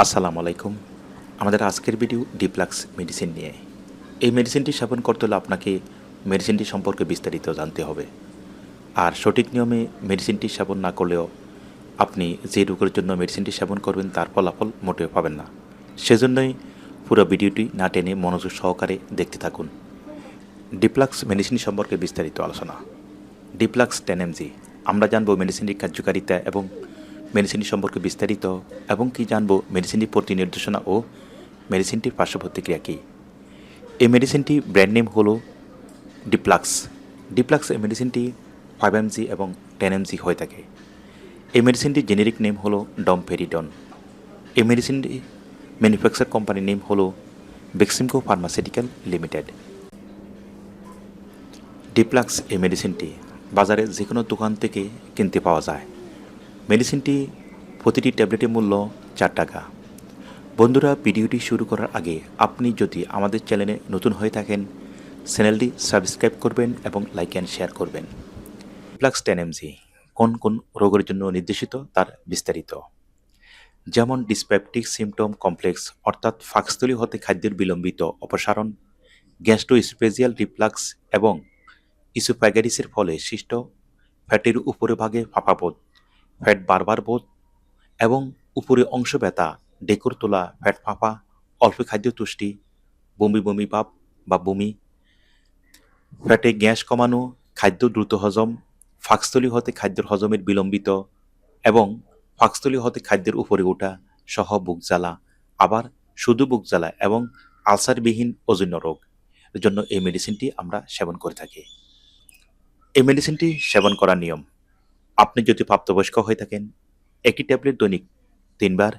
আসসালামু আলাইকুম। আমাদের আজকের ভিডিও ডিপ্লাক্স মেডিসিন নিয়ে। এই মেডিসিনটি সেবন করতে হলে আপনাকে মেডিসিনটি সম্পর্কে বিস্তারিত জানতে হবে। আর সঠিক নিয়মে মেডিসিনটি সেবন না করলেও আপনি যে রোগের জন্য মেডিসিনটি সেবন করবেন তার ফলাফল মোটেও পাবেন না। সেজন্যই পুরো ভিডিওটি না টেনে মনোযোগ সহকারে দেখতে থাকুন। ডিপ্লাক্স মেডিসিন সম্পর্কে বিস্তারিত আলোচনা। ডিপ্লাক্স টেন আমরা জানব মেডিসিনটির কার্যকারিতা এবং মেডিসিনটি সম্পর্কে বিস্তারিত এবং কি জানব মেডিসিনটির প্রতি নির্দেশনা ও মেডিসিনটির পার্শ্ব প্রতিক্রিয়া কী? এই মেডিসিনটি ব্র্যান্ড নেম হলো ডিপ্লাক্স। ডিপ্লাক্স এই মেডিসিনটি ফাইভ এমজি এবং টেন এমজি হয়ে থাকে। এই মেডিসিনটির জেনেরিক নেম হলো ডমফেরিডন। এই মেডিসিনটি ম্যানুফ্যাকচার কোম্পানির নেম হলো বেক্সিমকো ফার্মাসিউটিক্যাল লিমিটেড। ডিপ্লাক্স এই মেডিসিনটি বাজারে যে কোনো দোকান থেকে কিনতে পাওয়া যায়। মেডিসিনটি প্রতিটি ট্যাবলেটের মূল্য চার টাকা। বন্ধুরা, ভিডিওটি শুরু করার আগে আপনি যদি আমাদের চ্যানেলে নতুন হয়ে থাকেন, চ্যানেলটি সাবস্ক্রাইব করবেন এবং লাইক অ্যান্ড শেয়ার করবেন। প্লাক্স টেন এমজি, কোন কোন রোগের জন্য নির্দেশিত তার বিস্তারিত। যেমন ডিসপেপটিক সিমটম কমপ্লেক্স, অর্থাৎ ফাক্সতলি হতে খাদ্যের বিলম্বিত অপসারণ গ্যাস্ট্রোস্পেজিয়াল রিফ্লাক্স এবং ইসোপ্যাগারিসের ফলে সৃষ্ট ফ্যাটের উপরে ভাগে ফাঁপাবোধ ফ্যাট বারবার বোধ এবং উপরে অংশ ব্যথা ডেকর তোলা, ফ্যাট ফাঁপা, অল্প খাদ্য তুষ্টি, বমি বমি ভাব বা বমি, ফ্যাটে গ্যাস কমানো, খাদ্য দ্রুত হজম, ফাঁকস্থলী হতে খাদ্যের হজমের বিলম্বিত এবং ফাঁকস্থলী হতে খাদ্যের উপরে ওঠা সহ বুক জ্বালা, আবার শুধু বুক জ্বালা এবং আলসারবিহীন অজন্য রোগ জন্য এই মেডিসিনটি আমরা সেবন করে থাকি। এই মেডিসিনটি সেবন করার নিয়ম আপনি যদি প্রাপ্তবয়স্ক হয়ে থাকেন, একটি ট্যাবলেট দৈনিক তিনবার,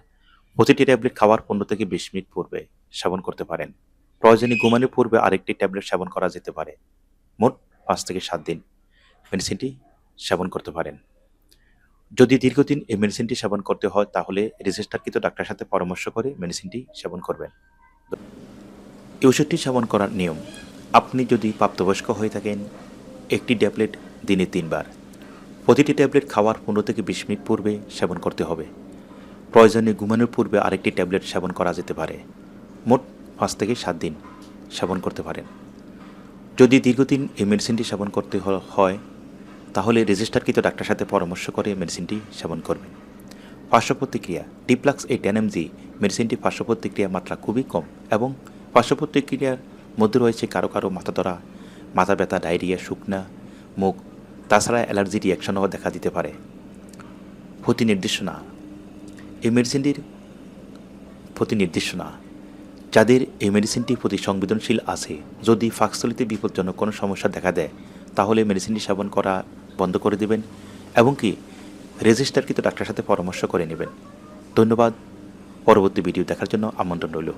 প্রতিটি ট্যাবলেট খাওয়ার পনেরো থেকে বিশ মিনিট পূর্বে সেবন করতে পারেন। প্রয়োজনে ঘুমানোর পূর্বে আরেকটি ট্যাবলেট সেবন করা যেতে পারে। মোট পাঁচ থেকে সাত দিন মেডিসিনটি সেবন করতে পারেন। যদি দীর্ঘদিন এই মেডিসিনটি সেবন করতে হয়, তাহলে রেজিস্টারকৃত ডাক্তারের সাথে পরামর্শ করে মেডিসিনটি সেবন করবেন। এই ওষুধটি সেবন করার নিয়ম, আপনি যদি প্রাপ্তবয়স্ক হয়ে থাকেন, একটি ট্যাবলেট দিনে তিনবার প্রতিটি ট্যাবলেট খাওয়ার পনেরো থেকে বিশ মিনিট পূর্বে সেবন করতে হবে। প্রয়োজনে ঘুমানোর পূর্বে আরেকটি ট্যাবলেট সেবন করা যেতে পারে। মোট পাঁচ থেকে সাত দিন সেবন করতে পারেন। যদি দীর্ঘদিন এই মেডিসিনটি সেবন করতে হয়, তাহলে রেজিস্টারকৃত ডাক্তারের সাথে পরামর্শ করে মেডিসিনটি সেবন করবেন। পার্শ্ব প্রতিক্রিয়া ডিপ্লাক্স এই টেন এমজি মেডিসিনটি পার্শ্ব প্রতিক্রিয়া মাত্রা খুবই কম এবং পার্শ্ব প্রতিক্রিয়ার মধ্যে রয়েছে কারও কারও মাথা ধরা মাথা ব্যথা, ডায়রিয়া, শুকনা, মুখ তাছাড়া অ্যালার্জি রিয়াকশনও দেখা দিতে পারে। প্রতি নির্দেশনা, এই মেডিসিনটির প্রতি নির্দেশনা, যাদের এই মেডিসিনটি প্রতি সংবেদনশীল আছে, যদি ফাঁকস্থলিতে বিপজ্জনক কোনো সমস্যা দেখা দেয়, তাহলে মেডিসিনটি সেবন করা বন্ধ করে দেবেন এবং কি রেজিস্টারকৃত ডাক্তারের সাথে পরামর্শ করে নেবেন। ধন্যবাদ। পরবর্তী ভিডিও দেখার জন্য আমন্ত্রণ রইল।